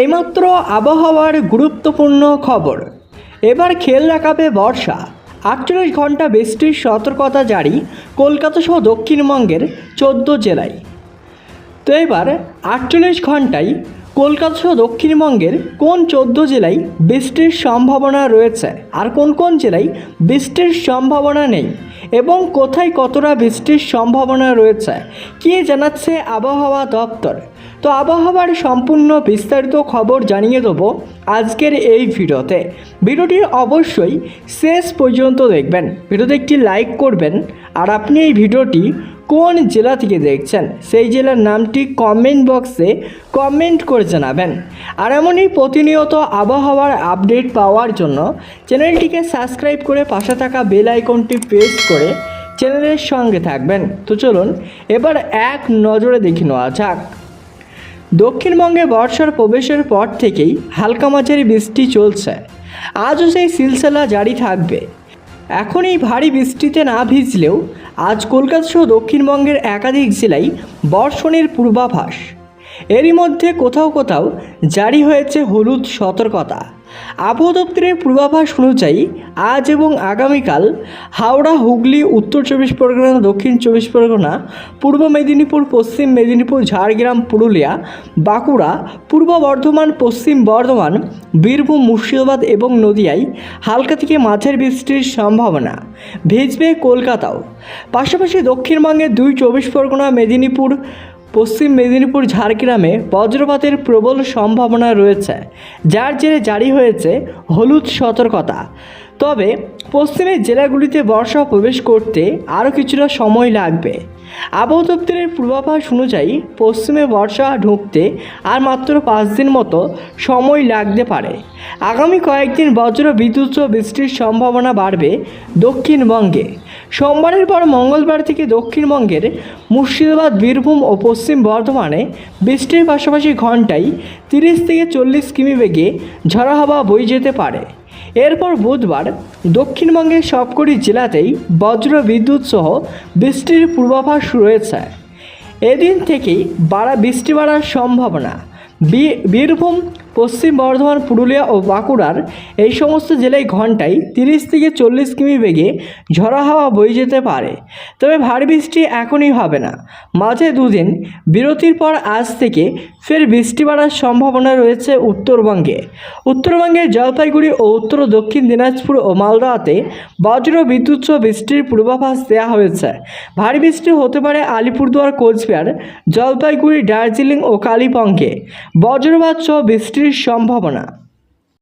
এইমাত্র আবহাওয়ার গুরুত্বপূর্ণ খবর। এবার খেল রাখাবে বর্ষা। আটচল্লিশ ঘণ্টা বৃষ্টির সতর্কতা জারি কলকাতা সহ দক্ষিণবঙ্গের চোদ্দ জেলায়। তো এবার আটচল্লিশ ঘন্টায় কলকাতা সহ দক্ষিণবঙ্গের কোন চোদ্দ জেলায় বৃষ্টির সম্ভাবনা রয়েছে? আর কোন কোন জেলায় বৃষ্টির সম্ভাবনা নেই? এবং কোথায় কতটা বৃষ্টির সম্ভাবনা রয়েছে? কী জানাচ্ছে আবহাওয়া দপ্তর? তো আবহাওয়ার সম্পূর্ণ বিস্তারিত খবর জানিয়ে দেবো আজকের এই ভিডিওতে। ভিডিওটি অবশ্যই শেষ পর্যন্ত দেখবেন। ভিডিওতে একটি লাইক করবেন। আর আপনি এই ভিডিওটি কোন জেলা থেকে দেখছেন, সেই জেলার নামটি কমেন্ট বক্সে কমেন্ট করে জানাবেন। আর এমনই প্রতিনিয়ত আবহাওয়ার আপডেট পাওয়ার জন্য চ্যানেলটিকে সাবস্ক্রাইব করে পাশে থাকা বেল আইকনটি প্রেস করে চ্যানেলের সঙ্গে থাকবেন। তো চলুন, এবার এক নজরে দেখে নেওয়া যাক। দক্ষিণবঙ্গে বর্ষার প্রবেশের পর থেকেই হালকা মাঝারি বৃষ্টি চলছে। আজও সেই সিলসিলা জারি থাকবে। এখন এই ভারী বৃষ্টিতে না ভিজলেও আজ কলকাতা সহ দক্ষিণবঙ্গের একাধিক জেলায় বর্ষণের পূর্বাভাস। এরই মধ্যে কোথাও কোথাও জারি হয়েছে হলুদ সতর্কতা। আবহাওয়া দপ্তরের পূর্বাভাস অনুযায়ী আজ এবং আগামীকাল হাওড়া, হুগলি, উত্তর চব্বিশ পরগনা, দক্ষিণ চব্বিশ পরগনা, পূর্ব মেদিনীপুর, পশ্চিম মেদিনীপুর, ঝাড়গ্রাম, পুরুলিয়া, বাঁকুড়া, পূর্ব বর্ধমান, পশ্চিম বর্ধমান, বীরভূম, মুর্শিদাবাদ এবং নদিয়ায় হালকা থেকে মাঝের বৃষ্টির সম্ভাবনা। ভিজবে কলকাতাও। পাশাপাশি দক্ষিণবঙ্গের দুই চব্বিশ পরগনা, মেদিনীপুর পশ্চিম মেদিনীপুর ঝাড়গ্রামে বজ্রপাতের প্রবল সম্ভাবনা রয়েছে, যার জেরে জারি হয়েছে হলুদ সতর্কতা। তবে পশ্চিমের জেলাগুলিতে বর্ষা প্রবেশ করতে আরও কিছুটা সময় লাগবে। আবহাওয়া দপ্তরের পূর্বাভাস অনুযায়ী পশ্চিমে বর্ষা ঢুকতে আর মাত্র পাঁচ দিন মতো সময় লাগতে পারে। আগামী কয়েকদিন বজ্র, বিদ্যুৎ বৃষ্টির সম্ভাবনা বাড়বে দক্ষিণবঙ্গে। সোমবারের পর মঙ্গলবার থেকে দক্ষিণবঙ্গের মুর্শিদাবাদ, বীরভূম ও পশ্চিম বর্ধমানে বৃষ্টির পাশাপাশি ঘন্টায় তিরিশ থেকে চল্লিশ কিমি বেগে ঝড়া হাওয়া বয়ে যেতে পারে। এরপর বুধবার দক্ষিণবঙ্গের সবকটি জেলাতেই বজ্র বিদ্যুৎ সহ বৃষ্টির পূর্বাভাস রয়েছে এদিন থেকেই বাড়া বৃষ্টি বাড়ার সম্ভাবনা। বীরভূম পশ্চিম বর্ধমান, পুরুলিয়া ও বাঁকুড়ার এই সমস্ত জেলায় ঘন্টায় তিরিশ থেকে চল্লিশ কিমি বেগে ঝড়া হাওয়া বয়ে যেতে পারে। তবে ভারী বৃষ্টি এখনই হবে না। মাঝে দুদিন বিরতির পর আজ থেকে ফের বৃষ্টি বাড়ার সম্ভাবনা রয়েছে উত্তরবঙ্গে। উত্তরবঙ্গের জলপাইগুড়ি ও উত্তর দক্ষিণ দিনাজপুর ও মালদাতে বজ্র বিদ্যুৎ সহ বৃষ্টির পূর্বাভাস দেওয়া হয়েছে। ভারী বৃষ্টি হতে পারে আলিপুরদুয়ার, কোচবিহার, জলপাইগুড়ি, দার্জিলিং ও কালিম্পংয়ে। বজ্রপাত সহ বৃষ্টির সম্ভাবনা।